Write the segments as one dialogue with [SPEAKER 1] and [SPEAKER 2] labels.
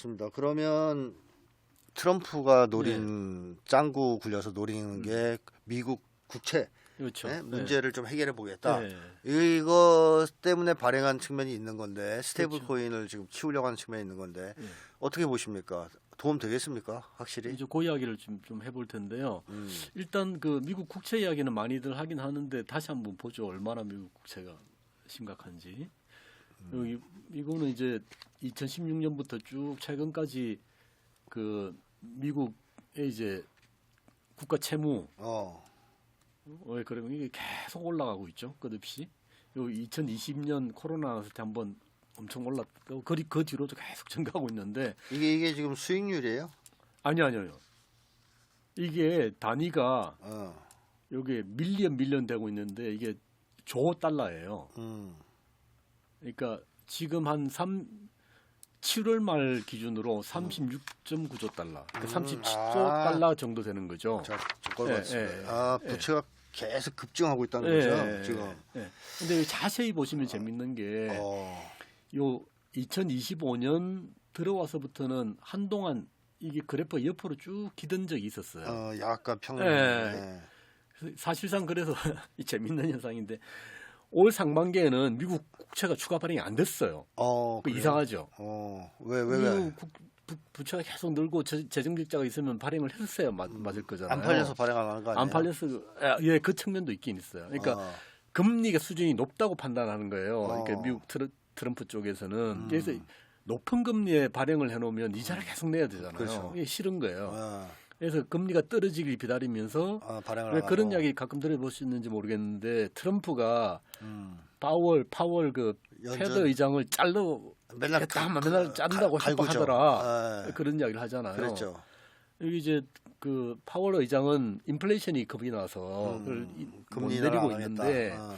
[SPEAKER 1] 그렇습니다. 그러면 트럼프가 노린 짱구 굴려서 노리는 게 미국 국채
[SPEAKER 2] 그렇죠.
[SPEAKER 1] 네?
[SPEAKER 2] 네.
[SPEAKER 1] 문제를 좀 해결해 보겠다.
[SPEAKER 2] 네.
[SPEAKER 1] 이거 때문에 발행한 측면이 있는 건데 스테이블
[SPEAKER 2] 그렇죠.
[SPEAKER 1] 코인을 지금 키우려고 하는 측면이 있는 건데
[SPEAKER 2] 네.
[SPEAKER 1] 어떻게 보십니까? 도움 되겠습니까? 확실히?
[SPEAKER 2] 이제 그 이야기를 좀, 좀 해볼 텐데요.
[SPEAKER 1] 음.
[SPEAKER 2] 일단 그 미국 국채 이야기는 많이들 하긴 하는데 다시 한번 보죠. 얼마나 미국 국채가 심각한지. 여기 이거는 이제 2016년부터 쭉 최근까지 그 미국의 이제 국가 채무
[SPEAKER 1] 어.
[SPEAKER 2] 왜 그러면 이게 계속 올라가고 있죠. 끝없이. 요 2020년 코로나 났을 때 한번 엄청 올랐고 그, 그 뒤로도 계속 증가하고 있는데
[SPEAKER 1] 이게 이게 지금 수익률이에요?
[SPEAKER 2] 아니 아니요. 이게 단위가
[SPEAKER 1] 어.
[SPEAKER 2] 여기 밀리언 밀리언 되고 있는데 이게 조 달러예요.
[SPEAKER 1] 음.
[SPEAKER 2] 그러니까 지금 한 3, 7월 말 기준으로 36.9조 달러, 그러니까
[SPEAKER 1] 음,
[SPEAKER 2] 37조
[SPEAKER 1] 아.
[SPEAKER 2] 달러 정도 되는 거죠.
[SPEAKER 1] 자, 저걸
[SPEAKER 2] 예,
[SPEAKER 1] 봤습니다.
[SPEAKER 2] 예,
[SPEAKER 1] 아,
[SPEAKER 2] 예.
[SPEAKER 1] 부채가 계속 급증하고 있다는
[SPEAKER 2] 예,
[SPEAKER 1] 거죠,
[SPEAKER 2] 예,
[SPEAKER 1] 지금.
[SPEAKER 2] 예. 근데 자세히 보시면 재밌는 게
[SPEAKER 1] 어.
[SPEAKER 2] 요 2025년 들어와서부터는 한동안 이게 그래프 옆으로 쭉 기던 적이 있었어요.
[SPEAKER 1] 어, 약간 평균.
[SPEAKER 2] 예.
[SPEAKER 1] 예.
[SPEAKER 2] 사실상 그래서 이 재밌는 현상인데 올 상반기에는 미국 국채가 추가 발행이 안 됐어요.
[SPEAKER 1] 어,
[SPEAKER 2] 그? 이상하죠.
[SPEAKER 1] 어, 왜, 왜, 왜?
[SPEAKER 2] 미국 국, 부, 부채가 계속 늘고 재- 재정 적자가 있으면 발행을 했어야 맞, 맞을 거잖아요.
[SPEAKER 1] 안 팔려서 발행 안 하는 거 아니에요?
[SPEAKER 2] 안 팔려서 예, 그 측면도 있긴 있어요. 그러니까
[SPEAKER 1] 어.
[SPEAKER 2] 금리가 수준이 높다고 판단하는 거예요. 그러니까
[SPEAKER 1] 어.
[SPEAKER 2] 미국 트러, 트럼프 쪽에서는
[SPEAKER 1] 음.
[SPEAKER 2] 그래서 높은 금리에 발행을 해놓으면 이자를 계속 내야 되잖아요.
[SPEAKER 1] 그렇죠.
[SPEAKER 2] 이게 싫은 거예요.
[SPEAKER 1] 어,
[SPEAKER 2] 그래서 금리가 떨어지길 기다리면서
[SPEAKER 1] 어, 발행을 왜안
[SPEAKER 2] 그런. 이야기 가끔 들어보셨는지 모르겠는데 트럼프가
[SPEAKER 1] 음.
[SPEAKER 2] 파월 파월 그. 패드 의장을 잘라
[SPEAKER 1] 맨날
[SPEAKER 2] 다
[SPEAKER 1] 가-
[SPEAKER 2] 맨날
[SPEAKER 1] 갈구죠.
[SPEAKER 2] 협박하더라.
[SPEAKER 1] 예.
[SPEAKER 2] 그런 이야기를 하잖아요.
[SPEAKER 1] 그랬죠.
[SPEAKER 2] 여기 이제 그 파월 의장은 인플레이션이 겁이 나서
[SPEAKER 1] 음,
[SPEAKER 2] 그걸 이- 못
[SPEAKER 1] 금리 인하를
[SPEAKER 2] 내리고. 있는데
[SPEAKER 1] 어.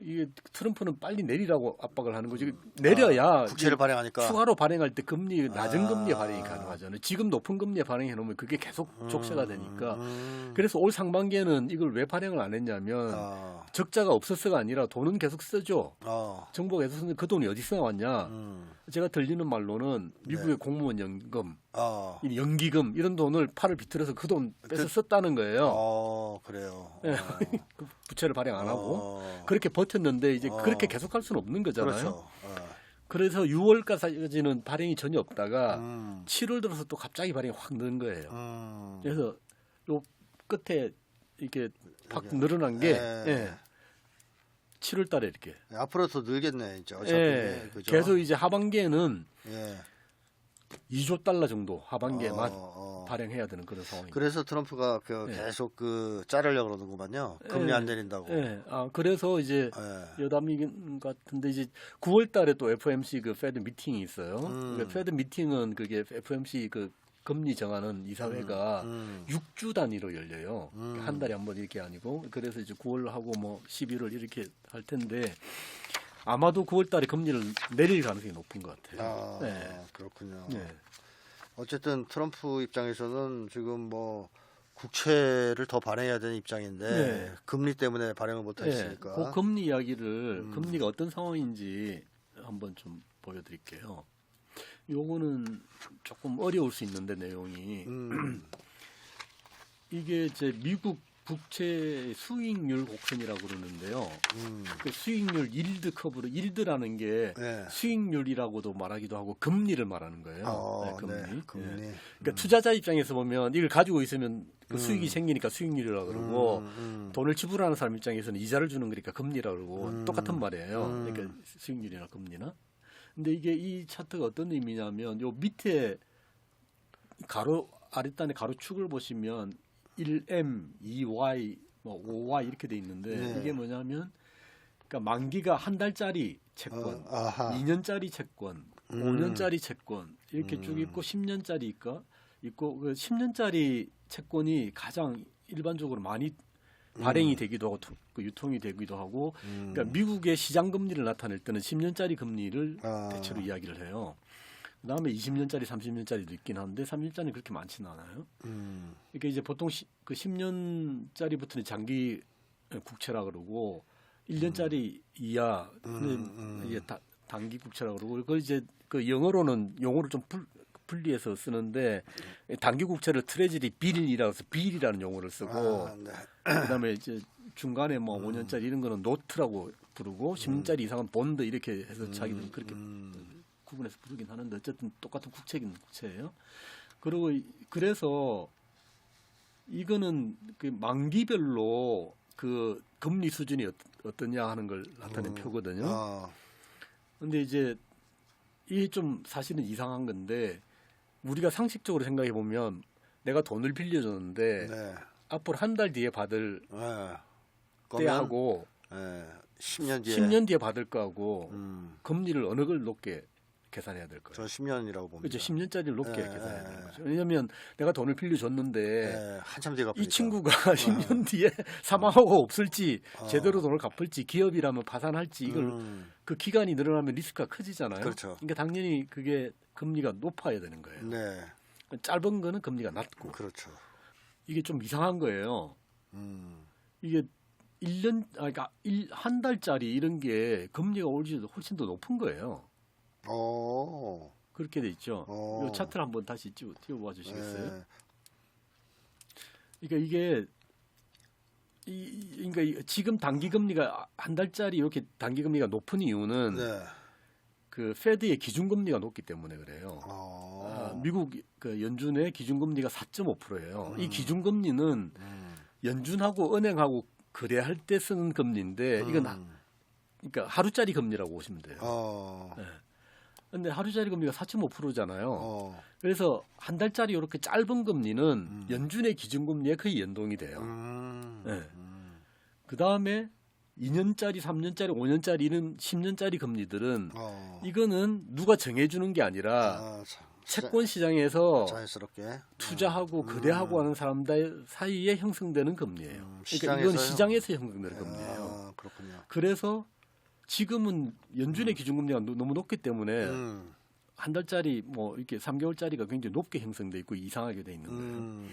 [SPEAKER 2] 이게 트럼프는 빨리 내리라고 압박을 하는 거지. 내려야
[SPEAKER 1] 아, 국채를 발행하니까.
[SPEAKER 2] 추가로 발행할 때 금리 낮은
[SPEAKER 1] 아.
[SPEAKER 2] 금리에 발행이 가능하잖아요. 지금 높은 금리에 발행해 놓으면 그게 계속 족쇄가 되니까.
[SPEAKER 1] 음.
[SPEAKER 2] 그래서 올 상반기에는 이걸 왜 발행을 안 했냐면
[SPEAKER 1] 어,
[SPEAKER 2] 적자가 없었어가 아니라 돈은 계속 쓰죠.
[SPEAKER 1] 어,
[SPEAKER 2] 정부가 계속 쓰는데 그 돈이 어디서 나왔냐?
[SPEAKER 1] 음,
[SPEAKER 2] 제가 들리는 말로는 미국의
[SPEAKER 1] 네.
[SPEAKER 2] 공무원 연금,
[SPEAKER 1] 어,
[SPEAKER 2] 이 연기금 이런 돈을 팔을 비틀어서 그 돈 빼서
[SPEAKER 1] 그-
[SPEAKER 2] 썼다는 거예요.
[SPEAKER 1] 어, 그래요.
[SPEAKER 2] 예.
[SPEAKER 1] 어.
[SPEAKER 2] 그 부채를 발행 안 하고
[SPEAKER 1] 어,
[SPEAKER 2] 그렇게 버텼는데 이제
[SPEAKER 1] 어.
[SPEAKER 2] 그렇게 계속할 수는 없는 거잖아요.
[SPEAKER 1] 그렇죠. 어.
[SPEAKER 2] 그래서 6월까지는 발행이 전혀 없다가
[SPEAKER 1] 음,
[SPEAKER 2] 7월 들어서 또 갑자기 발행이 확 는 거예요.
[SPEAKER 1] 음.
[SPEAKER 2] 그래서 요 끝에 이렇게 확 늘어난 게
[SPEAKER 1] 예.
[SPEAKER 2] 예. 7월 달에 이렇게
[SPEAKER 1] 앞으로 더 늘겠네, 진짜. 어차피.
[SPEAKER 2] 예.
[SPEAKER 1] 그죠?
[SPEAKER 2] 계속 이제 하반기에는
[SPEAKER 1] 예.
[SPEAKER 2] 2조 달러 정도 하반기에만
[SPEAKER 1] 어, 어.
[SPEAKER 2] 발행해야 되는 그런 상황입니다.
[SPEAKER 1] 그래서 트럼프가 그
[SPEAKER 2] 예.
[SPEAKER 1] 계속 그 자르려고 그러는구만요. 금리
[SPEAKER 2] 예.
[SPEAKER 1] 안 내린다고.
[SPEAKER 2] 예. 아 그래서 이제
[SPEAKER 1] 예.
[SPEAKER 2] 여담이 같은데 이제 9월 달에 또 FOMC 그 페드 미팅이 있어요.
[SPEAKER 1] 음.
[SPEAKER 2] 그 페드 미팅은 그게 FOMC 그 금리 정하는 이사회가
[SPEAKER 1] 음.
[SPEAKER 2] 6주 단위로 열려요.
[SPEAKER 1] 음.
[SPEAKER 2] 한 달에 한 번 이렇게 아니고 그래서 이제 9월 하고 뭐 11월 이렇게 할 텐데 아마도 9월 달에 금리를 내릴 가능성이 높은 것 같아요.
[SPEAKER 1] 아,
[SPEAKER 2] 네.
[SPEAKER 1] 그렇군요.
[SPEAKER 2] 네.
[SPEAKER 1] 어쨌든 트럼프 입장에서는 지금 뭐 국채를 더 발행해야 되는 입장인데
[SPEAKER 2] 네.
[SPEAKER 1] 금리 때문에 발행을 못
[SPEAKER 2] 네.
[SPEAKER 1] 했으니까.
[SPEAKER 2] 그 금리 이야기를
[SPEAKER 1] 음.
[SPEAKER 2] 금리가 어떤 상황인지 한번 좀 보여드릴게요. 요거는 조금 어려울 수 있는데 내용이
[SPEAKER 1] 음,
[SPEAKER 2] 이게 이제 미국 국채 수익률 곡선이라고 그러는데요.
[SPEAKER 1] 음,
[SPEAKER 2] 그 수익률 일드 커브로 일드라는 게
[SPEAKER 1] 네.
[SPEAKER 2] 수익률이라고도 말하기도 하고 금리를 말하는 거예요.
[SPEAKER 1] 어,
[SPEAKER 2] 네, 금리.
[SPEAKER 1] 네, 금리.
[SPEAKER 2] 예. 그러니까 투자자 입장에서 보면 이걸 가지고 있으면 그
[SPEAKER 1] 음.
[SPEAKER 2] 수익이 생기니까 수익률이라고 그러고
[SPEAKER 1] 음, 음.
[SPEAKER 2] 돈을 지불하는 사람 입장에서는 이자를 주는 거니까 금리라고 그러고
[SPEAKER 1] 음.
[SPEAKER 2] 똑같은 말이에요.
[SPEAKER 1] 음.
[SPEAKER 2] 그러니까 수익률이나 금리나. 근데 이게 이 차트가 어떤 의미냐면 요 밑에 가로 아랫단에 가로축을 보시면 1M, 2Y, 뭐 5Y 이렇게 돼 있는데
[SPEAKER 1] 네.
[SPEAKER 2] 이게 뭐냐면 그러니까 만기가 한 달짜리 채권,
[SPEAKER 1] 어, 아하.
[SPEAKER 2] 2년짜리 채권,
[SPEAKER 1] 음.
[SPEAKER 2] 5년짜리 채권 이렇게
[SPEAKER 1] 음.
[SPEAKER 2] 쭉 있고 10년짜리 있고 있고 그 10년짜리 채권이 가장 일반적으로 많이 발행이 되기도 하고 투- 그 유통이 되기도 하고
[SPEAKER 1] 음.
[SPEAKER 2] 그러니까 미국의 시장 금리를 나타낼 때는 10년짜리 금리를
[SPEAKER 1] 아.
[SPEAKER 2] 대체로 이야기를 해요. 그다음에 20년짜리, 30년짜리도 있긴 한데 30년짜리는 그렇게 많지는 않아요.
[SPEAKER 1] 음,
[SPEAKER 2] 그러니까 이제 보통 시, 그 10년짜리부터는 장기 국채라 그러고 1년짜리 이하는
[SPEAKER 1] 음, 음.
[SPEAKER 2] 이제 다 단기 국채라고 그러고 그걸 이제 그 영어로는 용어를 좀 불, 분리해서 쓰는데 단기 국채를 트레저리 빌이라고 해서 빌이라는 용어를 쓰고
[SPEAKER 1] 아, 네.
[SPEAKER 2] 그다음에 이제 중간에 뭐 5년짜리 이런 거는 노트라고 부르고 10년짜리 이상은 본드 이렇게 해서 자기들은 그렇게
[SPEAKER 1] 음,
[SPEAKER 2] 구분해서 부르긴 하는데 어쨌든 똑같은 국채긴 국채예요. 그리고 이- 그래서 이거는 그 만기별로 그 금리 수준이 어, 어떠냐 하는 걸 나타낸 표거든요.
[SPEAKER 1] 어,
[SPEAKER 2] 근데 이제 이게 좀 사실은 이상한 건데 우리가 상식적으로 생각해 보면 내가 돈을 빌려줬는데
[SPEAKER 1] 네.
[SPEAKER 2] 앞으로 한 달 뒤에 받을
[SPEAKER 1] 네.
[SPEAKER 2] 때하고
[SPEAKER 1] 네. 10년 뒤에
[SPEAKER 2] 10년 뒤에 받을 거하고
[SPEAKER 1] 음,
[SPEAKER 2] 금리를 어느 걸 높게 계산해야 될 거예요.
[SPEAKER 1] 저 10년이라고 봅니다.
[SPEAKER 2] 그렇죠. 10년짜리를 높게
[SPEAKER 1] 예,
[SPEAKER 2] 계산해야
[SPEAKER 1] 예,
[SPEAKER 2] 되는
[SPEAKER 1] 예.
[SPEAKER 2] 거죠. 왜냐하면 내가 돈을 빌려줬는데
[SPEAKER 1] 네, 한참 뒤에 갚으니까.
[SPEAKER 2] 이 친구가 10년 뒤에 사망하고 없을지
[SPEAKER 1] 어.
[SPEAKER 2] 제대로 돈을 갚을지 기업이라면 파산할지 이걸
[SPEAKER 1] 음,
[SPEAKER 2] 그 기간이 늘어나면 리스크가 커지잖아요.
[SPEAKER 1] 그렇죠.
[SPEAKER 2] 그러니까 당연히 그게 금리가 높아야 되는 거예요.
[SPEAKER 1] 네,
[SPEAKER 2] 짧은 거는 금리가 낮고
[SPEAKER 1] 그렇죠.
[SPEAKER 2] 이게 좀 이상한 거예요.
[SPEAKER 1] 음,
[SPEAKER 2] 이게 1년 아 그러니까 한 달짜리 이런 게 금리가 올지 훨씬 더 높은 거예요.
[SPEAKER 1] 어,
[SPEAKER 2] 그렇게 돼 있죠.
[SPEAKER 1] 어.
[SPEAKER 2] 이 차트를 한번 다시 띄워, 띄워봐 주시겠어요?
[SPEAKER 1] 네.
[SPEAKER 2] 그러니까 이게 이, 이- 그러니까 이- 지금 단기 금리가 한 달짜리 이렇게 단기 금리가 높은 이유는
[SPEAKER 1] 네.
[SPEAKER 2] 그 페드의 기준 금리가 높기 때문에 그래요.
[SPEAKER 1] 어,
[SPEAKER 2] 아, 미국 그 연준의 기준 금리가 4.5%예요. 이
[SPEAKER 1] 음.
[SPEAKER 2] 기준 금리는
[SPEAKER 1] 음,
[SPEAKER 2] 연준하고 은행하고 거래할 때 쓰는 금리인데 이건 하-
[SPEAKER 1] 음,
[SPEAKER 2] 그러니까 하루짜리 금리라고 보시면 돼요.
[SPEAKER 1] 어,
[SPEAKER 2] 네. 근데 하루짜리 금리가 4.5%잖아요.
[SPEAKER 1] 어,
[SPEAKER 2] 그래서 한 달짜리 이렇게 짧은 금리는
[SPEAKER 1] 음.
[SPEAKER 2] 연준의 기준 금리에 거의 연동이 돼요.
[SPEAKER 1] 음,
[SPEAKER 2] 네.
[SPEAKER 1] 음,
[SPEAKER 2] 그 다음에 2년짜리, 3년짜리, 5년짜리 이런 10년짜리 금리들은
[SPEAKER 1] 어,
[SPEAKER 2] 이거는 누가 정해주는 게 아니라
[SPEAKER 1] 아, 자,
[SPEAKER 2] 채권 시장에서
[SPEAKER 1] 자연스럽게
[SPEAKER 2] 투자하고
[SPEAKER 1] 음.
[SPEAKER 2] 거래하고 하는 사람들 사이에 형성되는 금리예요.
[SPEAKER 1] 음,
[SPEAKER 2] 그러니까 이건?
[SPEAKER 1] 시장에서
[SPEAKER 2] 형성되는 금리예요.
[SPEAKER 1] 아, 그렇군요.
[SPEAKER 2] 그래서 지금은 연준의 기준금리가 노- 너무 높기 때문에
[SPEAKER 1] 음,
[SPEAKER 2] 한 달짜리 뭐 이렇게 3개월짜리가 굉장히 높게 형성돼 있고 이상하게 돼 있는 거예요.
[SPEAKER 1] 음,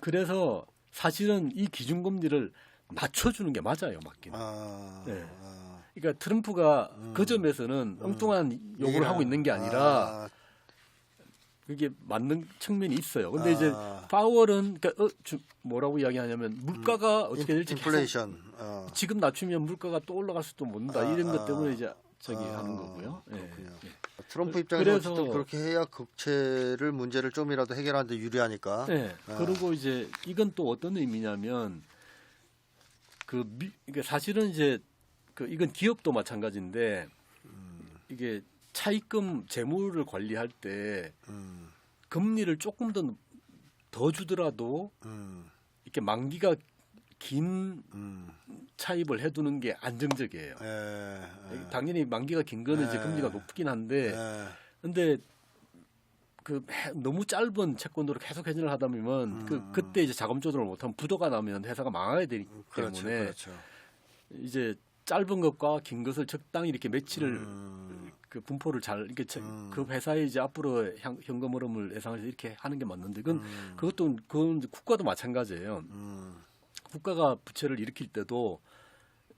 [SPEAKER 2] 그래서 사실은 이 기준금리를 맞춰주는 게 맞아요, 맞긴.
[SPEAKER 1] 아,
[SPEAKER 2] 네.
[SPEAKER 1] 아,
[SPEAKER 2] 그러니까 트럼프가
[SPEAKER 1] 음.
[SPEAKER 2] 그 점에서는 엉뚱한 요구를 하고 있는 게 아니라
[SPEAKER 1] 아,
[SPEAKER 2] 그게 맞는 측면이 있어요. 근데 이제
[SPEAKER 1] 아.
[SPEAKER 2] 파월은 그러니까 어, 주- 뭐라고 이야기하냐면 물가가 어떻게 될지 계속
[SPEAKER 1] 인플레이션. 어.
[SPEAKER 2] 지금 낮추면 물가가 또 올라갈 수도 모른다
[SPEAKER 1] 아,
[SPEAKER 2] 이런
[SPEAKER 1] 아.
[SPEAKER 2] 것 때문에 이제 저기
[SPEAKER 1] 아,
[SPEAKER 2] 하는 거고요. 예,
[SPEAKER 1] 그렇군요.
[SPEAKER 2] 예.
[SPEAKER 1] 트럼프
[SPEAKER 2] 그-
[SPEAKER 1] 입장에서
[SPEAKER 2] 그래서-
[SPEAKER 1] 어쨌든 그렇게 해야 국채를 문제를 좀이라도 해결하는데 유리하니까.
[SPEAKER 2] 네.
[SPEAKER 1] 아.
[SPEAKER 2] 그리고 이제 이건 또 어떤 의미냐면 그 미, 이게 사실은 이제 그 이건 기업도 마찬가지인데 이게 차입금 재무를 관리할 때
[SPEAKER 1] 음,
[SPEAKER 2] 금리를 조금 더 더 주더라도
[SPEAKER 1] 음,
[SPEAKER 2] 이렇게 만기가 긴
[SPEAKER 1] 음,
[SPEAKER 2] 차입을 해두는 게 안정적이에요.
[SPEAKER 1] 예, 예,
[SPEAKER 2] 당연히 만기가 긴 거는 이제
[SPEAKER 1] 네.
[SPEAKER 2] 금리가 높긴 한데
[SPEAKER 1] 예,
[SPEAKER 2] 근데 그 해- 너무 짧은 채권으로 계속 회전을 하다 보면 그
[SPEAKER 1] 음.
[SPEAKER 2] 그때 이제 자금 조절을 못하면 부도가 나면 회사가 망하게 되기
[SPEAKER 1] 그렇죠,
[SPEAKER 2] 때문에
[SPEAKER 1] 그렇죠.
[SPEAKER 2] 이제 짧은 것과 긴 것을 적당히 이렇게 매치를
[SPEAKER 1] 음,
[SPEAKER 2] 그 분포를 잘 이렇게 저-
[SPEAKER 1] 음.
[SPEAKER 2] 그 회사에 이제 앞으로 현, 현금 흐름을 예상해서 이렇게 하는 게 맞는데 그건
[SPEAKER 1] 음,
[SPEAKER 2] 그것도 그건 국가도 마찬가지예요.
[SPEAKER 1] 음,
[SPEAKER 2] 국가가 부채를 일으킬 때도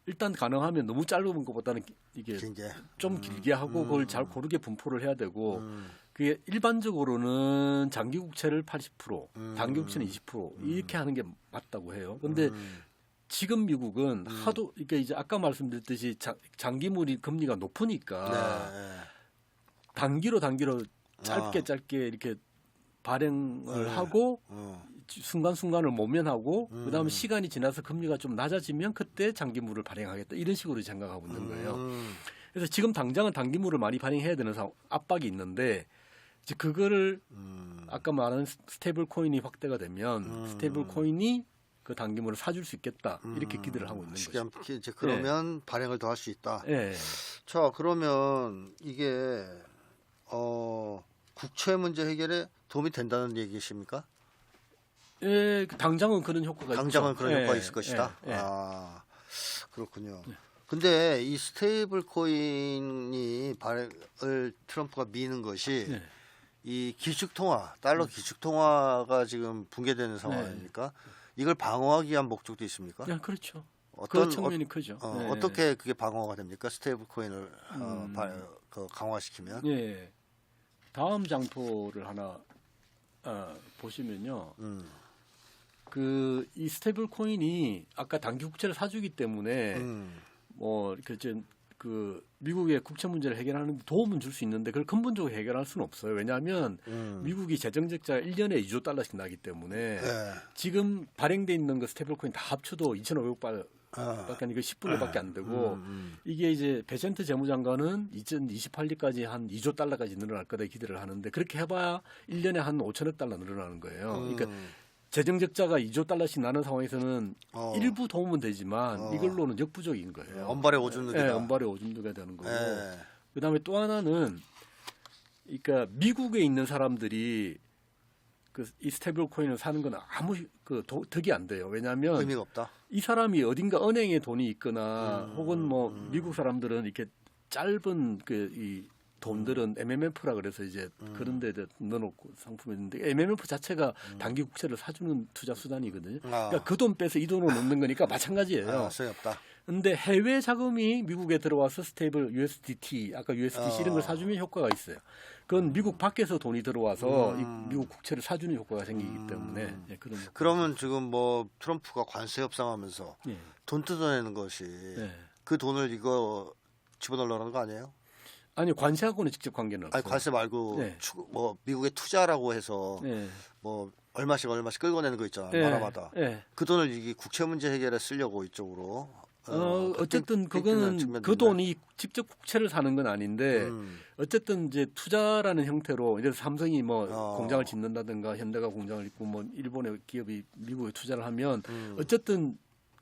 [SPEAKER 2] 일단 가능하면 너무 짧은 것보다는 이게
[SPEAKER 1] 긴 게.
[SPEAKER 2] 좀 길게 하고 그걸 잘 고르게 분포를 해야 되고
[SPEAKER 1] 음,
[SPEAKER 2] 그게 일반적으로는 장기 국채를 80%,
[SPEAKER 1] 음.
[SPEAKER 2] 단기 국채는 20% 이렇게 하는 게 맞다고 해요. 근데
[SPEAKER 1] 음,
[SPEAKER 2] 지금 미국은 하도 그러니까 이제 아까 말씀드렸듯이 장, 장기물이 금리가 높으니까
[SPEAKER 1] 네,
[SPEAKER 2] 단기로 단기로 짧게
[SPEAKER 1] 아.
[SPEAKER 2] 짧게 이렇게 발행을
[SPEAKER 1] 네.
[SPEAKER 2] 하고
[SPEAKER 1] 어,
[SPEAKER 2] 순간순간을 모면하고
[SPEAKER 1] 음.
[SPEAKER 2] 그다음에 시간이 지나서 금리가 좀 낮아지면 그때 장기물을 발행하겠다 이런 식으로 생각하고 있는 거예요.
[SPEAKER 1] 음,
[SPEAKER 2] 그래서 지금 당장은 단기물을 많이 발행해야 되는 상- 압박이 있는데 이제 그거를
[SPEAKER 1] 음,
[SPEAKER 2] 아까 말한 스- 스테이블 코인이 확대가 되면
[SPEAKER 1] 음.
[SPEAKER 2] 스테이블 코인이 그 단기물을 사줄 수 있겠다 이렇게
[SPEAKER 1] 음,
[SPEAKER 2] 기대를 하고 있는 거죠.
[SPEAKER 1] 이제 그러면 발행을 더 할 수 있다.
[SPEAKER 2] 예.
[SPEAKER 1] 자, 그러면 이게 어, 국채 문제 해결에 도움이 된다는 얘기십니까?
[SPEAKER 2] 예, 그 당장은 그런 효과가
[SPEAKER 1] 당장은
[SPEAKER 2] 있죠.
[SPEAKER 1] 그런
[SPEAKER 2] 예,
[SPEAKER 1] 효과가 있을 것이다.
[SPEAKER 2] 예, 예.
[SPEAKER 1] 아, 그렇군요. 근데 이 스테이블 코인이 발을 트럼프가 미는 것이
[SPEAKER 2] 네.
[SPEAKER 1] 이 기축 통화, 달러 기축 통화가 지금 붕괴되는 상황입니까? 이걸 방어하기 위한 목적도 있습니까?
[SPEAKER 2] 예, 그렇죠.
[SPEAKER 1] 어떤
[SPEAKER 2] 그 측면이 크죠.
[SPEAKER 1] 어,
[SPEAKER 2] 예.
[SPEAKER 1] 어떻게 그게 방어가 됩니까? 스테이블 코인을 어,
[SPEAKER 2] 음.
[SPEAKER 1] 발- 그 강화시키면.
[SPEAKER 2] 예. 다음 장표를 하나 아, 보시면요.
[SPEAKER 1] 음.
[SPEAKER 2] 그이 스테이블 코인이 아까 단기 국채를 사주기 때문에
[SPEAKER 1] 음.
[SPEAKER 2] 뭐 이렇게 이제 그 미국의 국채 문제를 해결하는 데 도움은 줄 수 있는데 그걸 근본적으로 해결할 수는 없어요. 왜냐하면
[SPEAKER 1] 음.
[SPEAKER 2] 미국이 재정 적자가 1년에 2조 달러씩 나기 때문에
[SPEAKER 1] 네.
[SPEAKER 2] 지금 발행돼 있는 그 스테이블 코인 다 합쳐도 2,500발
[SPEAKER 1] 아.
[SPEAKER 2] 밖에 이거 10분의 밖에 안 되고
[SPEAKER 1] 음,
[SPEAKER 2] 이게 이제 베센트 재무장관은 2028년까지 한 2조 달러까지 늘어날 거다 기대를 하는데 그렇게 해봐야 1년에 한 5천억 달러 늘어나는 거예요.
[SPEAKER 1] 음.
[SPEAKER 2] 그러니까 재정 적자가 2조 달러씩 나는 상황에서는
[SPEAKER 1] 어.
[SPEAKER 2] 일부 도움은 되지만
[SPEAKER 1] 어.
[SPEAKER 2] 이걸로는 역부족인 거예요.
[SPEAKER 1] 언발의 오줌 누기다.
[SPEAKER 2] 네, 언발의 오줌 누가 되는 거고.
[SPEAKER 1] 예.
[SPEAKER 2] 그다음에 또 하나는 그러니까 미국에 있는 사람들이 그이 스테이블 코인을 사는 건 아무 그 도- 득이 안 돼요. 왜냐하면
[SPEAKER 1] 의미가 없다.
[SPEAKER 2] 이 사람이 어딘가 은행에 돈이 있거나
[SPEAKER 1] 음,
[SPEAKER 2] 혹은 뭐
[SPEAKER 1] 음.
[SPEAKER 2] 미국 사람들은 이렇게 짧은 그이 돈들은 MMF라 그래서 이제
[SPEAKER 1] 음.
[SPEAKER 2] 그런 데 넣어놓고 상품이 있는데 MMF 자체가 단기 국채를 사주는 투자 수단이거든요.
[SPEAKER 1] 아,
[SPEAKER 2] 그러니까 그 돈 빼서 이 돈을 넣는 거니까 마찬가지예요.
[SPEAKER 1] 아, 소용없다.
[SPEAKER 2] 근데 해외 자금이 미국에 들어와서 스테이블 USDT, 아까 USDC 이런 걸
[SPEAKER 1] 어.
[SPEAKER 2] 사주면 효과가 있어요. 그건 미국 밖에서 돈이 들어와서
[SPEAKER 1] 음.
[SPEAKER 2] 이 미국 국채를 사주는 효과가 생기기
[SPEAKER 1] 음.
[SPEAKER 2] 때문에 예, 그런.
[SPEAKER 1] 그러면 지금 뭐 트럼프가 관세 협상하면서
[SPEAKER 2] 예,
[SPEAKER 1] 돈 뜯어내는 것이
[SPEAKER 2] 예.
[SPEAKER 1] 그 돈을 이거 집어넣으라는 거 아니에요?
[SPEAKER 2] 아니 관세하고는 직접 관계는 없어요.
[SPEAKER 1] 아니 관세 말고
[SPEAKER 2] 네.
[SPEAKER 1] 추, 뭐 미국에 투자라고 해서
[SPEAKER 2] 예.
[SPEAKER 1] 뭐 얼마씩 얼마씩 끌고내는 거 있잖아
[SPEAKER 2] 예,
[SPEAKER 1] 나라마다
[SPEAKER 2] 예.
[SPEAKER 1] 그 돈을 이게 국채 문제 해결에 쓰려고 이쪽으로
[SPEAKER 2] 어,
[SPEAKER 1] 그
[SPEAKER 2] 어쨌든 그거는 그. 돈이 직접 국채를 사는 건 아닌데
[SPEAKER 1] 음,
[SPEAKER 2] 어쨌든 이제 투자라는 형태로 이제 삼성이 뭐
[SPEAKER 1] 어.
[SPEAKER 2] 공장을 짓는다든가 현대가 공장을 짓고 뭐 일본의 기업이 미국에 투자를 하면
[SPEAKER 1] 음.
[SPEAKER 2] 어쨌든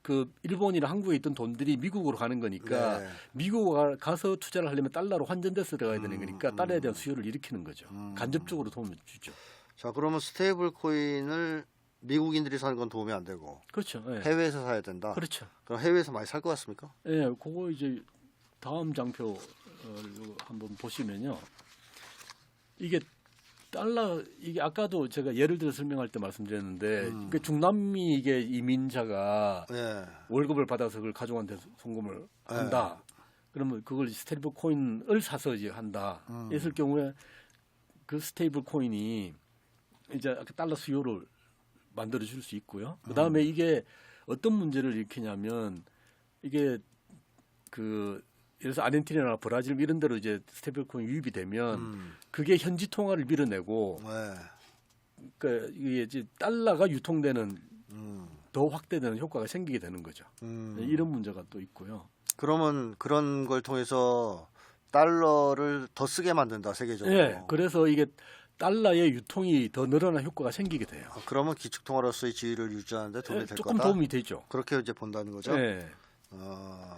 [SPEAKER 2] 그 일본이나 한국에 있던 돈들이 미국으로 가는 거니까
[SPEAKER 1] 네.
[SPEAKER 2] 미국 가- 가서 투자를 하려면 달러로 환전돼서 들어가야 되는
[SPEAKER 1] 음,
[SPEAKER 2] 거니까 달러에 대한 수요를 일으키는 거죠.
[SPEAKER 1] 음.
[SPEAKER 2] 간접적으로 도움을 주죠.
[SPEAKER 1] 자 그러면 스테이블 코인을 미국인들이 사는 건 도움이 안 되고
[SPEAKER 2] 그렇죠. 예.
[SPEAKER 1] 해외에서 사야 된다.
[SPEAKER 2] 그렇죠.
[SPEAKER 1] 그럼 해외에서 많이 살 것 같습니까?
[SPEAKER 2] 예, 그거 이제 다음 장표 어, 한번 보시면요. 이게 달러 이게 아까도 제가 예를 들어 설명할 때 말씀드렸는데
[SPEAKER 1] 음.
[SPEAKER 2] 그 중남미 이게 이민자가
[SPEAKER 1] 예.
[SPEAKER 2] 월급을 받아서 그걸 가족한테 송금을
[SPEAKER 1] 네.
[SPEAKER 2] 한다. 그러면 그걸 스테이블 코인을 사서 이제 한다.
[SPEAKER 1] 음.
[SPEAKER 2] 있을 경우에 그 스테이블 코인이 이제 아까 달러 수요를 만들어 줄 수 있고요.
[SPEAKER 1] 음.
[SPEAKER 2] 그다음에 이게 어떤 문제를 일으키냐면 이게 그 들어서 아르헨티나나 브라질 이런 데로 이제 스테이블 코인 유입이 되면
[SPEAKER 1] 음.
[SPEAKER 2] 그게 현지 통화를 밀어내고
[SPEAKER 1] 네.
[SPEAKER 2] 그 이게 이제 달러가 유통되는
[SPEAKER 1] 음.
[SPEAKER 2] 더 확대되는 효과가 생기게 되는 거죠.
[SPEAKER 1] 음.
[SPEAKER 2] 이런 문제가 또 있고요.
[SPEAKER 1] 그러면 그런 걸 통해서 달러를 더 쓰게 만든다 세계적으로.
[SPEAKER 2] 예, 그래서 이게 달러의 유통이 더 늘어난 효과가 생기게 돼요.
[SPEAKER 1] 아, 그러면 기축통화로서의 지위를 유지하는데 도움이
[SPEAKER 2] 예,
[SPEAKER 1] 될
[SPEAKER 2] 조금
[SPEAKER 1] 거다.
[SPEAKER 2] 도움이 되죠.
[SPEAKER 1] 그렇게 이제 본다는 거죠.
[SPEAKER 2] 예.
[SPEAKER 1] 아,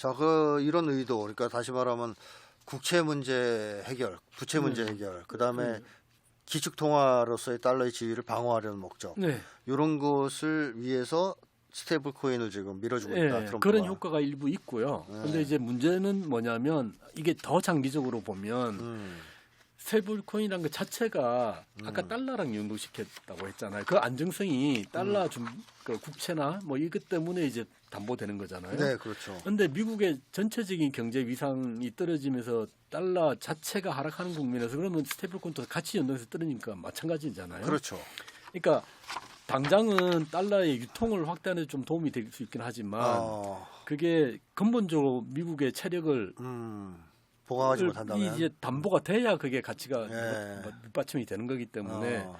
[SPEAKER 1] 자, 그 이런 의도, 그러니까 다시 말하면 국채 문제 해결, 부채 문제
[SPEAKER 2] 네.
[SPEAKER 1] 해결, 그 다음에
[SPEAKER 2] 음.
[SPEAKER 1] 기축 통화로서의 달러의 지위를 방어하려는 목적,
[SPEAKER 2] 네.
[SPEAKER 1] 이런 것을 위해서 스테이블 코인을 지금 밀어주고 있다.
[SPEAKER 2] 예,
[SPEAKER 1] 트럼프가.
[SPEAKER 2] 그런 효과가 일부 있고요.
[SPEAKER 1] 네.
[SPEAKER 2] 근데 이제 문제는 뭐냐면 이게 더 장기적으로 보면
[SPEAKER 1] 음,
[SPEAKER 2] 스테이블 코인이라는 것 자체가 아까
[SPEAKER 1] 음.
[SPEAKER 2] 달러랑 연동시켰다고 했잖아요. 그 안정성이 달러
[SPEAKER 1] 음.
[SPEAKER 2] 준그 국채나 뭐 이것 때문에 이제 담보되는 거잖아요.
[SPEAKER 1] 네, 그렇죠.
[SPEAKER 2] 근데 미국의 전체적인 경제 위상이 떨어지면서 달러 자체가 하락하는 국면에서 그러면 스테이블 코인도 같이 연동해서 떨어지니까 마찬가지잖아요.
[SPEAKER 1] 그렇죠.
[SPEAKER 2] 그러니까 당장은 달러의 유통을 확대하는 데좀 도움이 될 수 있긴 하지만
[SPEAKER 1] 어,
[SPEAKER 2] 그게 근본적으로 미국의 체력을
[SPEAKER 1] 음, 보강하지 못한다면.
[SPEAKER 2] 이제 담보가 돼야 그게 가치가
[SPEAKER 1] 예.
[SPEAKER 2] 뭐 밑받침이 되는 거기 때문에
[SPEAKER 1] 어,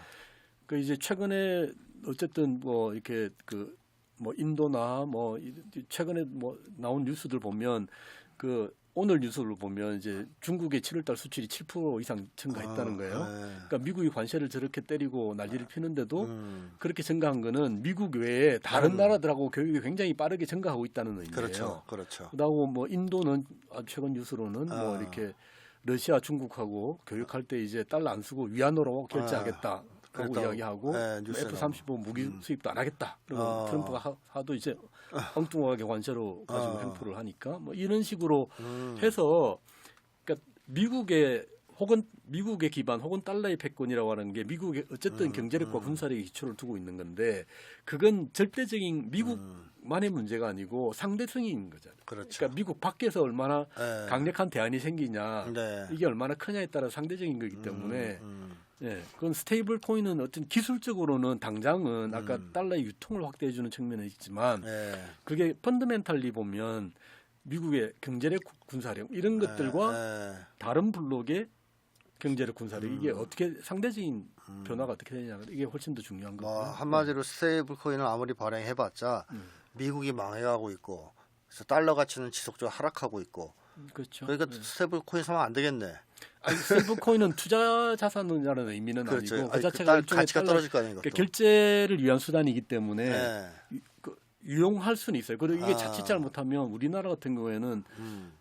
[SPEAKER 2] 그 이제 최근에 어쨌든 뭐 이렇게 그 뭐 인도나 뭐 이- 최근에 뭐 나온 뉴스들 보면 그 오늘 뉴스를 보면 이제 중국의 7월달 수출이 7% 이상 증가했다는
[SPEAKER 1] 아,
[SPEAKER 2] 거예요.
[SPEAKER 1] 네.
[SPEAKER 2] 그러니까 미국이 관세를 저렇게 때리고 난리를 피는데도
[SPEAKER 1] 음,
[SPEAKER 2] 그렇게 증가한 거는 미국 외에 다른
[SPEAKER 1] 다른-
[SPEAKER 2] 나라들하고 교육이 굉장히 빠르게 증가하고 있다는 의미예요.
[SPEAKER 1] 그렇죠, 그렇죠.
[SPEAKER 2] 그다음에 뭐 인도는 최근 뉴스로는 뭐
[SPEAKER 1] 아.
[SPEAKER 2] 이렇게 러시아, 중국하고 교육할 때 이제 달러 안 쓰고 위안으로 결제하겠다. 라고
[SPEAKER 1] 그랬다고.
[SPEAKER 2] 이야기하고
[SPEAKER 1] 네, 뉴스에
[SPEAKER 2] F-35 무기
[SPEAKER 1] 음.
[SPEAKER 2] 수입도 안 하겠다. 그러면
[SPEAKER 1] 아.
[SPEAKER 2] 트럼프가 하, 하도 이제 엉뚱하게 관세로 가지고
[SPEAKER 1] 아.
[SPEAKER 2] 횡포를 하니까 뭐 이런 식으로
[SPEAKER 1] 음,
[SPEAKER 2] 해서 그러니까 미국의 혹은 미국의 기반 혹은 달러의 패권이라고 하는 게 미국의 어쨌든
[SPEAKER 1] 음,
[SPEAKER 2] 경제력과
[SPEAKER 1] 음.
[SPEAKER 2] 군사력의 기초를 두고 있는 건데 그건 절대적인
[SPEAKER 1] 음,
[SPEAKER 2] 미국만의 문제가 아니고 상대성인 거잖아요.
[SPEAKER 1] 그렇죠.
[SPEAKER 2] 그러니까 미국 밖에서 얼마나
[SPEAKER 1] 예.
[SPEAKER 2] 강력한 대안이 생기냐
[SPEAKER 1] 네.
[SPEAKER 2] 이게 얼마나 크냐에 따라 상대적인 거기 때문에
[SPEAKER 1] 음,
[SPEAKER 2] 예, 그건 스테이블 코인은 어떤 기술적으로는 당장은 아까
[SPEAKER 1] 음.
[SPEAKER 2] 달러의 유통을 확대해 주는 측면은 있지만
[SPEAKER 1] 예.
[SPEAKER 2] 그게 펀더멘탈리 보면 미국의 경제력 구- 군사력 이런 것들과
[SPEAKER 1] 예, 예.
[SPEAKER 2] 다른 블록의 경제력 군사력 이게
[SPEAKER 1] 음.
[SPEAKER 2] 어떻게 상대적인
[SPEAKER 1] 음.
[SPEAKER 2] 변화가 어떻게 되냐 이게 훨씬 더 중요한
[SPEAKER 1] 뭐
[SPEAKER 2] 거고요.
[SPEAKER 1] 한마디로 스테이블 코인을 아무리 발행해봤자
[SPEAKER 2] 음.
[SPEAKER 1] 미국이 망해가고 있고 그래서 달러 가치는 지속적으로 하락하고 있고
[SPEAKER 2] 음, 그렇죠.
[SPEAKER 1] 그러니까
[SPEAKER 2] 네.
[SPEAKER 1] 스테이블 코인 사면 안 되겠네.
[SPEAKER 2] 아니, 스테이블 코인은 투자 자산이라는 의미는
[SPEAKER 1] 그렇죠.
[SPEAKER 2] 아니고 그
[SPEAKER 1] 아니, 그
[SPEAKER 2] 자체가
[SPEAKER 1] 달-
[SPEAKER 2] 일종의
[SPEAKER 1] 가치가 떨어질 거 아니에요.
[SPEAKER 2] 그러니까. 결제를 위한 수단이기 때문에
[SPEAKER 1] 예.
[SPEAKER 2] 그 유용할 수는 있어요. 그리고 이게
[SPEAKER 1] 아.
[SPEAKER 2] 자칫 잘못하면 우리나라 같은 경우에는
[SPEAKER 1] 음.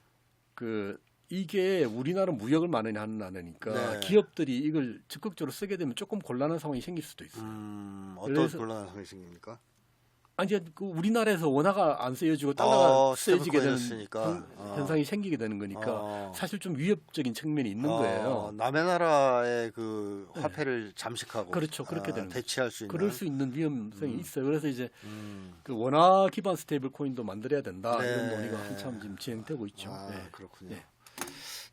[SPEAKER 2] 그 이게 우리나라 무역을 많이 하는 나라니까
[SPEAKER 1] 네.
[SPEAKER 2] 기업들이 이걸 적극적으로 쓰게 되면 조금 곤란한 상황이 생길 수도 있어요.
[SPEAKER 1] 음, 어떤 곤란한 상황이 생깁니까?
[SPEAKER 2] 아니 이제 그 우리나라에서 원화가 안 쓰여지고 달러가
[SPEAKER 1] 어,
[SPEAKER 2] 쓰여지게 되는. 현-
[SPEAKER 1] 어.
[SPEAKER 2] 현상이 생기게 되는 거니까
[SPEAKER 1] 어.
[SPEAKER 2] 사실 좀 위협적인 측면이 있는
[SPEAKER 1] 어,
[SPEAKER 2] 거예요.
[SPEAKER 1] 남의 나라의 그
[SPEAKER 2] 네.
[SPEAKER 1] 화폐를 잠식하고
[SPEAKER 2] 그렇죠. 그렇게
[SPEAKER 1] 아,
[SPEAKER 2] 되는.
[SPEAKER 1] 대체할 수 있는
[SPEAKER 2] 그럴 수 있는 위험성이
[SPEAKER 1] 음.
[SPEAKER 2] 있어요. 그래서 이제
[SPEAKER 1] 음.
[SPEAKER 2] 그 원화 기반 스테이블 코인도 만들어야 된다 이런
[SPEAKER 1] 네.
[SPEAKER 2] 논의가 한참 지금 진행되고 있죠.
[SPEAKER 1] 아,
[SPEAKER 2] 네.
[SPEAKER 1] 그렇군요.
[SPEAKER 2] 네.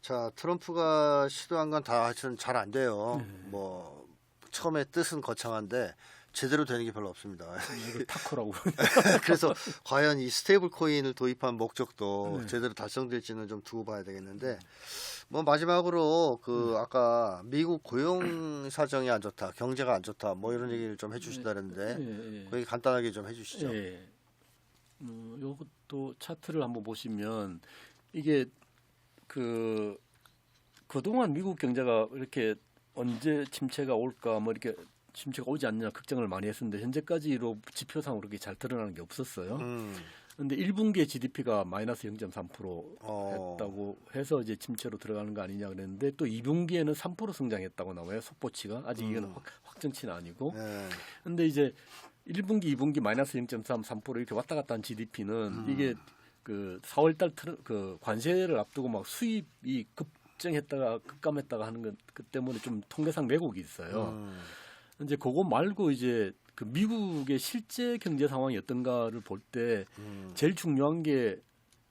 [SPEAKER 1] 자, 트럼프가 시도한 건 다 잘 안 돼요.
[SPEAKER 2] 네.
[SPEAKER 1] 뭐 처음에 뜻은 거창한데 제대로 되는 게 별로 없습니다.
[SPEAKER 2] 이거 타코라고.
[SPEAKER 1] 그래서 과연 이 스테이블 코인을 도입한 목적도
[SPEAKER 2] 네.
[SPEAKER 1] 제대로 달성될지는 좀 두고 봐야 되겠는데 뭐 마지막으로 그
[SPEAKER 2] 네.
[SPEAKER 1] 아까 미국 고용 사정이 안 좋다, 경제가 안 좋다, 뭐 이런 얘기를 좀 해주신다 그랬는데
[SPEAKER 2] 예, 예.
[SPEAKER 1] 거기 간단하게 좀 해주시죠.
[SPEAKER 2] 예. 어, 요것도 차트를 한번 보시면 이게 그 그동안 미국 경제가 이렇게 언제 침체가 올까 뭐 이렇게 침체가 오지 않냐 걱정을 많이 했었는데 현재까지로 지표상으로 그렇게 잘 드러나는 게 없었어요.
[SPEAKER 1] 음,
[SPEAKER 2] 근데 1분기에 GDP가 마이너스 0.3%
[SPEAKER 1] 어,
[SPEAKER 2] 했다고 해서 이제 침체로 들어가는 거 아니냐 그랬는데 또 2분기에는 3% 성장했다고 나와요. 속보치가 아직 이건
[SPEAKER 1] 음.
[SPEAKER 2] 확, 확정치는 아니고.
[SPEAKER 1] 네.
[SPEAKER 2] 근데 이제 1분기, 2분기 마이너스 0.3, 3% 이렇게 왔다 갔다 한 GDP는
[SPEAKER 1] 음.
[SPEAKER 2] 이게 그 4월달 트러, 그 관세를 앞두고 막 수입이 급증했다가 급감했다가 하는 것 그 때문에 좀 통계상 왜곡이 있어요.
[SPEAKER 1] 음,
[SPEAKER 2] 이제 그거 말고 이제 그 미국의 실제 경제 상황이 어떤가를 볼때
[SPEAKER 1] 음,
[SPEAKER 2] 제일 중요한 게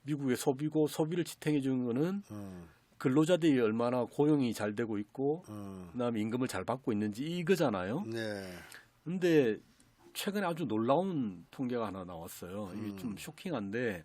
[SPEAKER 2] 미국의 소비고 소비를 지탱해 주는 거는
[SPEAKER 1] 음,
[SPEAKER 2] 근로자들이 얼마나 고용이 잘 되고 있고
[SPEAKER 1] 음.
[SPEAKER 2] 그다음에 임금을 잘 받고 있는지 이거잖아요.
[SPEAKER 1] 네.
[SPEAKER 2] 근데 최근에 아주 놀라운 통계가 하나 나왔어요. 이게
[SPEAKER 1] 음.
[SPEAKER 2] 좀 쇼킹한데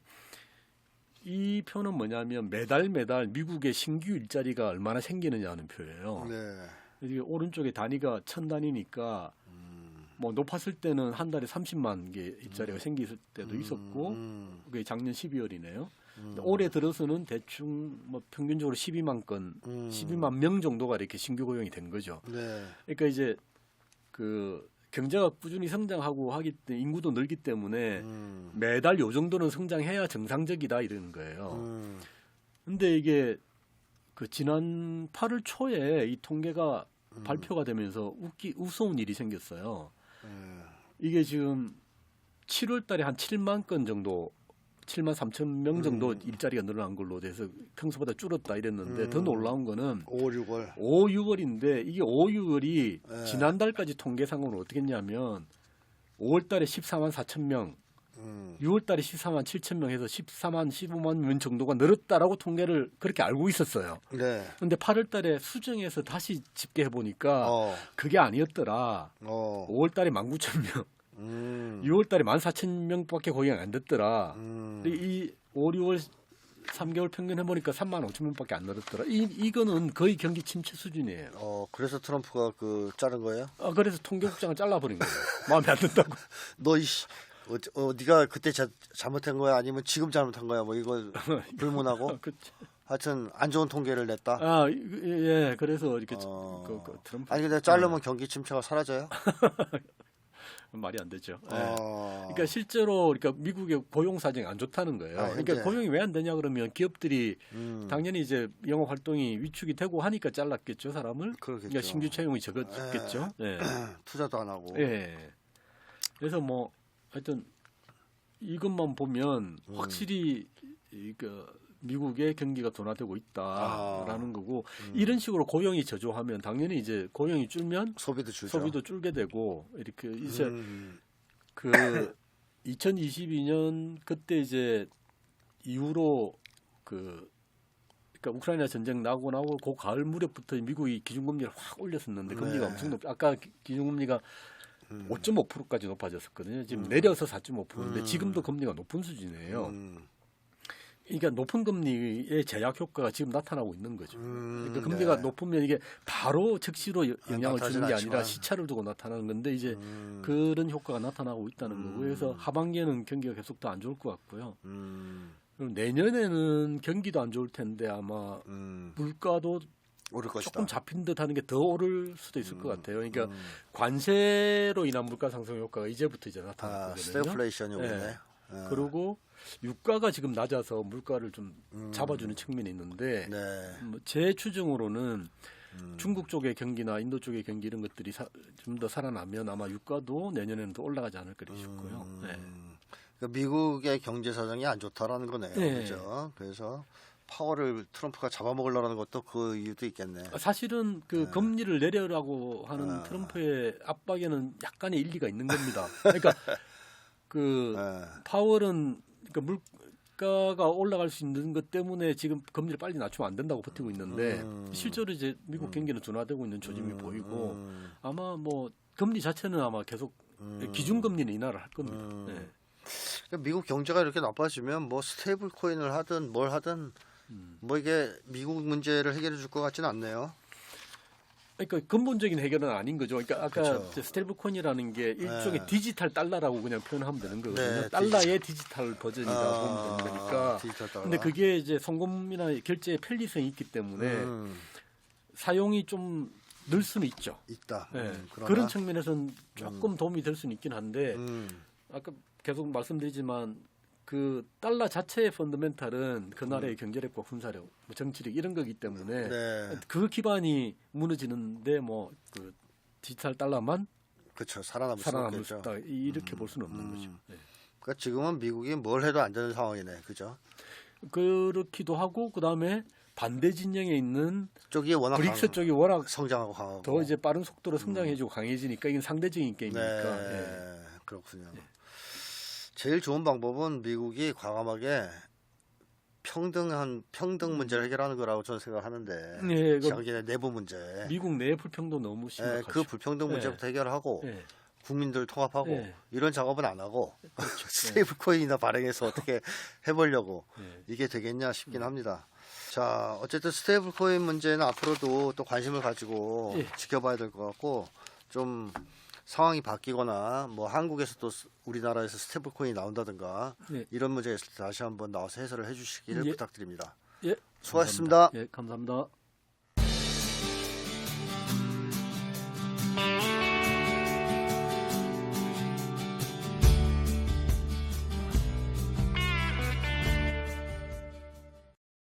[SPEAKER 2] 이 표는 뭐냐면 매달 매달 미국의 신규 일자리가 얼마나 생기느냐는 표예요.
[SPEAKER 1] 네.
[SPEAKER 2] 이게 오른쪽에 단위가 천 단위니까
[SPEAKER 1] 음,
[SPEAKER 2] 뭐 높았을 때는 한 달에 30만 개 일자리가 생길 때도
[SPEAKER 1] 음,
[SPEAKER 2] 있었고
[SPEAKER 1] 음,
[SPEAKER 2] 그게 작년 12월이네요.
[SPEAKER 1] 음,
[SPEAKER 2] 올해 들어서는 대충 뭐 평균적으로 12만 건,
[SPEAKER 1] 음.
[SPEAKER 2] 12만 명 정도가 이렇게 신규 고용이 된 거죠.
[SPEAKER 1] 네.
[SPEAKER 2] 그러니까 이제 그 경제가 꾸준히 성장하고 하기 때문에 인구도 늘기 때문에
[SPEAKER 1] 음,
[SPEAKER 2] 매달 요 정도는 성장해야 정상적이다 이러는 거예요.
[SPEAKER 1] 음,
[SPEAKER 2] 근데 이게 그 지난 8월 초에 이 통계가
[SPEAKER 1] 음.
[SPEAKER 2] 발표가 되면서 웃기 우스운 일이 생겼어요.
[SPEAKER 1] 네.
[SPEAKER 2] 이게 지금 7월 달에 한 7만 건 정도 7만 3천 명 정도
[SPEAKER 1] 음.
[SPEAKER 2] 일자리가 늘어난 걸로 돼서 평소보다 줄었다 이랬는데
[SPEAKER 1] 음.
[SPEAKER 2] 더 놀라운 거는
[SPEAKER 1] 5, 6월.
[SPEAKER 2] 5, 6월인데 이게 5, 6월이
[SPEAKER 1] 네.
[SPEAKER 2] 지난달까지 통계상으로 어떻게 했냐면 5월 달에 14만 4천 명,
[SPEAKER 1] 음,
[SPEAKER 2] 6월 달에 14만 7천 명 해서 14만 15만 명 정도가 늘었다라고 통계를 그렇게 알고 있었어요.
[SPEAKER 1] 네.
[SPEAKER 2] 근데 8월 달에 수정해서 다시 집계해 보니까
[SPEAKER 1] 어,
[SPEAKER 2] 그게 아니었더라.
[SPEAKER 1] 어,
[SPEAKER 2] 5월 달에 19,000명,
[SPEAKER 1] 음,
[SPEAKER 2] 6월 달에 14,000명밖에 고용이 안 됐더라.
[SPEAKER 1] 음,
[SPEAKER 2] 근데 이 5, 6월 3개월 평균 해보니까 3만 5천 명밖에 안 늘었더라. 이 이거는 거의 경기 침체 수준이에요.
[SPEAKER 1] 어, 그래서 트럼프가 그 자른 거예요?
[SPEAKER 2] 아 그래서 통계국장을 잘라버린 거예요. 마음에 안 든다고.
[SPEAKER 1] 너 이씨, 어, 어, 네가 그때 자, 잘못한 거야? 아니면 지금 잘못한 거야? 뭐 이걸 불문하고
[SPEAKER 2] 그,
[SPEAKER 1] 하여튼 안 좋은 통계를 냈다.
[SPEAKER 2] 아 이- 예, 그래서 이렇게
[SPEAKER 1] 어.
[SPEAKER 2] 그, 그 트럼프
[SPEAKER 1] 아니 근데 자르면 경기 침체가 사라져요?
[SPEAKER 2] 말이 안 되죠. 예.
[SPEAKER 1] 어.
[SPEAKER 2] 그러니까 실제로 그러니까 미국의 고용 사정이 안 좋다는 거예요.
[SPEAKER 1] 아,
[SPEAKER 2] 그러니까. 고용이 왜 안 되냐 그러면 기업들이
[SPEAKER 1] 음,
[SPEAKER 2] 당연히 이제 영업 활동이 위축이 되고 하니까 잘랐겠죠 사람을.
[SPEAKER 1] 그러겠죠.
[SPEAKER 2] 그러니까 신규 채용이 적었겠죠. 예.
[SPEAKER 1] 투자도 안 하고.
[SPEAKER 2] 예. 그래서 뭐 하여튼 이것만 보면
[SPEAKER 1] 음.
[SPEAKER 2] 확실히 이그 미국의 경기가 둔화되고 있다라는
[SPEAKER 1] 아.
[SPEAKER 2] 거고
[SPEAKER 1] 음.
[SPEAKER 2] 이런 식으로 고용이 저조하면 당연히 이제 고용이 줄면
[SPEAKER 1] 소비도 줄죠.
[SPEAKER 2] 소비도 줄게 되고 이렇게 이제
[SPEAKER 1] 음.
[SPEAKER 2] 그 2022년 그때 이제 이후로 그 그러니까 우크라이나 전쟁 나고 나고 그 가을 무렵부터 미국이 기준금리를 확 올렸었는데 금리가
[SPEAKER 1] 네.
[SPEAKER 2] 엄청 높. 아까 기- 기준금리가
[SPEAKER 1] 음.
[SPEAKER 2] 5.5%까지 높아졌었거든요. 지금
[SPEAKER 1] 음.
[SPEAKER 2] 내려서 4.5%인데
[SPEAKER 1] 음.
[SPEAKER 2] 지금도 금리가 높은 수준이에요.
[SPEAKER 1] 음.
[SPEAKER 2] 그러니까 높은 금리의 제약 효과가 지금 나타나고 있는 거죠.
[SPEAKER 1] 음,
[SPEAKER 2] 그러니까 금리가
[SPEAKER 1] 네.
[SPEAKER 2] 높으면 이게 바로 즉시로 여-
[SPEAKER 1] 아,
[SPEAKER 2] 영향을 주는 게
[SPEAKER 1] 나타나진
[SPEAKER 2] 아니라
[SPEAKER 1] 않지만.
[SPEAKER 2] 시차를 두고 나타나는 건데 이제
[SPEAKER 1] 음.
[SPEAKER 2] 그런 효과가 나타나고 있다는
[SPEAKER 1] 음.
[SPEAKER 2] 거고 그래서 하반기에는 경기가 계속 더 안 좋을 것 같고요.
[SPEAKER 1] 음.
[SPEAKER 2] 그럼 내년에는 경기도 안 좋을 텐데 아마
[SPEAKER 1] 음.
[SPEAKER 2] 물가도
[SPEAKER 1] 오를 것이다.
[SPEAKER 2] 조금 잡힌 듯하는 게 더 오를 수도 있을 것
[SPEAKER 1] 음.
[SPEAKER 2] 같아요. 그러니까
[SPEAKER 1] 음.
[SPEAKER 2] 관세로 인한 물가 상승 효과가 이제부터 이제
[SPEAKER 1] 아,
[SPEAKER 2] 나타났거든요.
[SPEAKER 1] 스태플레이션이 오겠네.
[SPEAKER 2] 네.
[SPEAKER 1] 아.
[SPEAKER 2] 그리고 유가가 지금 낮아서 물가를 좀
[SPEAKER 1] 음.
[SPEAKER 2] 잡아주는 측면이 있는데
[SPEAKER 1] 네.
[SPEAKER 2] 뭐제 추정으로는
[SPEAKER 1] 음.
[SPEAKER 2] 중국 쪽의 경기나 인도 쪽의 경기 이런 것들이 좀 더 살아나면 아마 유가도 내년에는 더 올라가지 않을 거리 싶고요.
[SPEAKER 1] 음.
[SPEAKER 2] 네.
[SPEAKER 1] 그러니까 미국의 경제 사정이 안 좋다라는 거네요.
[SPEAKER 2] 네.
[SPEAKER 1] 그죠? 그래서 파워를 트럼프가 잡아먹으려는 것도 그 이유도 있겠네.
[SPEAKER 2] 사실은 그
[SPEAKER 1] 네.
[SPEAKER 2] 금리를 내려라고 하는
[SPEAKER 1] 아.
[SPEAKER 2] 트럼프의 압박에는 약간의 일리가 있는 겁니다. 그러니까 그
[SPEAKER 1] 네.
[SPEAKER 2] 파월은 그러니까 물가가 올라갈 수 있는 것 때문에 지금 금리를 빨리 낮추면 안 된다고 버티고 있는데
[SPEAKER 1] 음.
[SPEAKER 2] 실제로 이제 미국
[SPEAKER 1] 음.
[SPEAKER 2] 경기는 둔화되고 있는 조짐이
[SPEAKER 1] 음,
[SPEAKER 2] 보이고
[SPEAKER 1] 음,
[SPEAKER 2] 아마 뭐 금리 자체는 아마 계속
[SPEAKER 1] 음.
[SPEAKER 2] 기준금리는 인하를 할 겁니다.
[SPEAKER 1] 음.
[SPEAKER 2] 네.
[SPEAKER 1] 그러니까 미국 경제가 이렇게 나빠지면 뭐 스테이블 코인을 하든 뭘 하든
[SPEAKER 2] 음.
[SPEAKER 1] 뭐 이게 미국 문제를 해결해 줄 것 같지는 않네요.
[SPEAKER 2] 그러니까 근본적인 해결은 아닌 거죠. 그러니까 아까
[SPEAKER 1] 그렇죠.
[SPEAKER 2] 이제 스테이블코인이라는 게 일종의
[SPEAKER 1] 네.
[SPEAKER 2] 디지털 달러라고 그냥 표현하면 되는 거거든요.
[SPEAKER 1] 네,
[SPEAKER 2] 달러의 디지털 버전이다
[SPEAKER 1] 아,
[SPEAKER 2] 보면 되는 거니까.
[SPEAKER 1] 디지털.
[SPEAKER 2] 근데 그게 이제 송금이나 결제에 편리성이 있기 때문에
[SPEAKER 1] 음,
[SPEAKER 2] 사용이 좀 늘 수는 있죠.
[SPEAKER 1] 있다.
[SPEAKER 2] 네.
[SPEAKER 1] 음,
[SPEAKER 2] 그런 측면에서는 조금 도움이 될 수는 있긴 한데
[SPEAKER 1] 음,
[SPEAKER 2] 아까 계속 말씀드리지만 그 달러 자체의 펀더멘탈은 그 나라의 경제력과 군사력, 뭐 정치력 이런 거기 때문에
[SPEAKER 1] 음. 네,
[SPEAKER 2] 그 기반이 무너지는데 뭐 그 디지털 달러만
[SPEAKER 1] 그렇죠. 살아남을 수
[SPEAKER 2] 살아남을
[SPEAKER 1] 없겠죠.
[SPEAKER 2] 수 있다 이렇게
[SPEAKER 1] 음,
[SPEAKER 2] 볼 수는 없는
[SPEAKER 1] 음.
[SPEAKER 2] 거죠. 네.
[SPEAKER 1] 그러니까 지금은 미국이 뭘 해도 안 되는 상황이네. 그죠?
[SPEAKER 2] 그렇기도 하고 그 다음에 반대 진영에 있는
[SPEAKER 1] 쪽이 워낙
[SPEAKER 2] 브릭스
[SPEAKER 1] 강-
[SPEAKER 2] 쪽이 워낙
[SPEAKER 1] 성장하고 강하고
[SPEAKER 2] 더 이제 빠른 속도로 성장해지고 강해지니까 이건 상대적인 게임이니까.
[SPEAKER 1] 네,
[SPEAKER 2] 예.
[SPEAKER 1] 그렇군요. 제일 좋은 방법은 미국이 과감하게 평등한 평등 문제를 해결하는 거라고 저는 생각하는데
[SPEAKER 2] 네, 그
[SPEAKER 1] 자기네 내부 문제,
[SPEAKER 2] 미국 내 불평도 너무
[SPEAKER 1] 예,
[SPEAKER 2] 심각하죠.
[SPEAKER 1] 그 불평등
[SPEAKER 2] 네.
[SPEAKER 1] 문제부터 해결하고
[SPEAKER 2] 예.
[SPEAKER 1] 국민들 통합하고
[SPEAKER 2] 네.
[SPEAKER 1] 이런 작업은 안 하고
[SPEAKER 2] 그렇죠.
[SPEAKER 1] 스테이블 코인이나 발행해서 어떻게 해보려고
[SPEAKER 2] 예.
[SPEAKER 1] 이게 되겠냐 싶긴 합니다. 자, 어쨌든 스테이블 코인 문제는 앞으로도 또 관심을 가지고
[SPEAKER 2] 예.
[SPEAKER 1] 지켜봐야 될 것 같고 좀 상황이 바뀌거나 뭐 한국에서 또 스- 우리나라에서 스테이블 코인이 나온다든가
[SPEAKER 2] 예.
[SPEAKER 1] 이런 문제가 있을 때 다시 한번 나와서 해설을 해주시기를
[SPEAKER 2] 예.
[SPEAKER 1] 부탁드립니다.
[SPEAKER 2] 예. 수고하셨습니다. 예, 감사합니다.